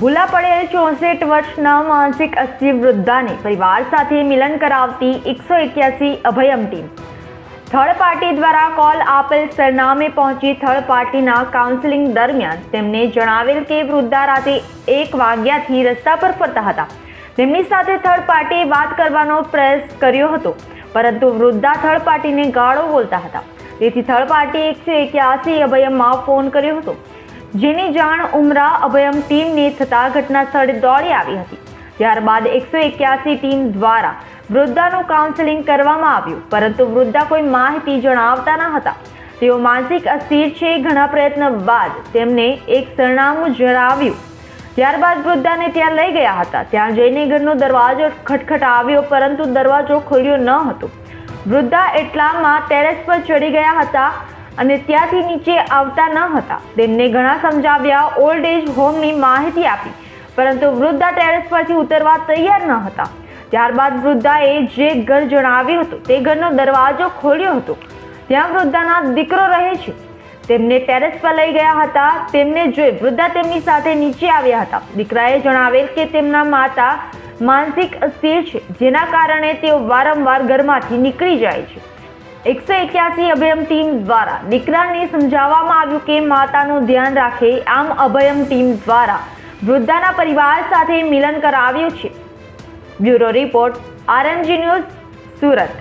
ભૂલા પડેલ ચોસઠ વર્ષના માનસિક અસ્થિ વૃદ્ધાને પરિવાર સાથે મિલન કરાવતી એકસો એક્યાસી અભયમ ટીમ. થર્ડ પાર્ટી દ્વારા કોલ આપેલ સરનામે પહોંચી થર્ડ પાર્ટીના કાઉન્સેલિંગ દરમિયાન તેમને જણાવેલ કે વૃદ્ધા રાતે એક વાગ્યાથી રસ્તા પર ફરતા હતા. તેમની સાથે થર્ડ પાર્ટીએ વાત કરવાનો પ્રયાસ કર્યો હતો, પરંતુ વૃદ્ધા થર્ડ પાર્ટીને ગાળો બોલતા હતા. તેથી થર્ડ પાર્ટીએ એકસો એક્યાસી અભયમમાં ફોન કર્યો હતો. જેની જાણ ઉમરા અભયમ ટીમને થતાં ઘટના સ્થળે દોડી આવી હતી. ત્યારબાદ એકસો એક્યાસી ટીમ દ્વારા વૃદ્ધાનું કાઉન્સેલિંગ કરવામાં આવ્યું, પરંતુ વૃદ્ધા કોઈ માહિતી જણાવતા ન હતા. તેઓ માનસિક અસ્થિર છે ઘણા પ્રયત્ન બાદ તેમને એક સરનામું જણાવ્યું. ત્યારબાદ વૃદ્ધાને ત્યાં લઈ ગયા હતા. ત્યાં જઈને ઘરનો દરવાજો ખટખટાવ્યો, પરંતુ દરવાજો ખોલ્યો ન હતો. વૃદ્ધા એટલામાં ટેરેસ પર ચડી ગયા હતા અને ત્યાંથી નીચે આવતા ન હતા. તેમને ઘણા સમજાવ્યા ઓલ્ડ એજ હોમની માહિતી આપી, પરંતુ વૃદ્ધા ટેરેસ પરથી ઉતરવા તૈયાર ન હતા. ત્યારબાદ વૃદ્ધાએ જે ઘર જણાવ્યું હતું, તે ઘરનો દરવાજો ખોલ્યો હતો. ત્યાં વૃદ્ધાના દીકરો રહે છે. તેમને ટેરેસ પર લઈ ગયા હતા. તેમને જોઈ વૃદ્ધા તેમની સાથે નીચે આવ્યા હતા. દીકરાએ જણાવેલ કે તેમના માતા માનસિક અસ્થિર છે, જેના કારણે તેઓ વારંવાર ઘરમાંથી નીકળી જાય છે. એકસો એક્યાસી અભયમ ટીમ દ્વારા દીકરાને સમજાવવામાં આવ્યું કે માતાનું ધ્યાન રાખે આમ અભયમ ટીમ દ્વારા વૃદ્ધાના પરિવાર સાથે મિલન કરાવ્યું છે. Bureau report RMG news, Surat.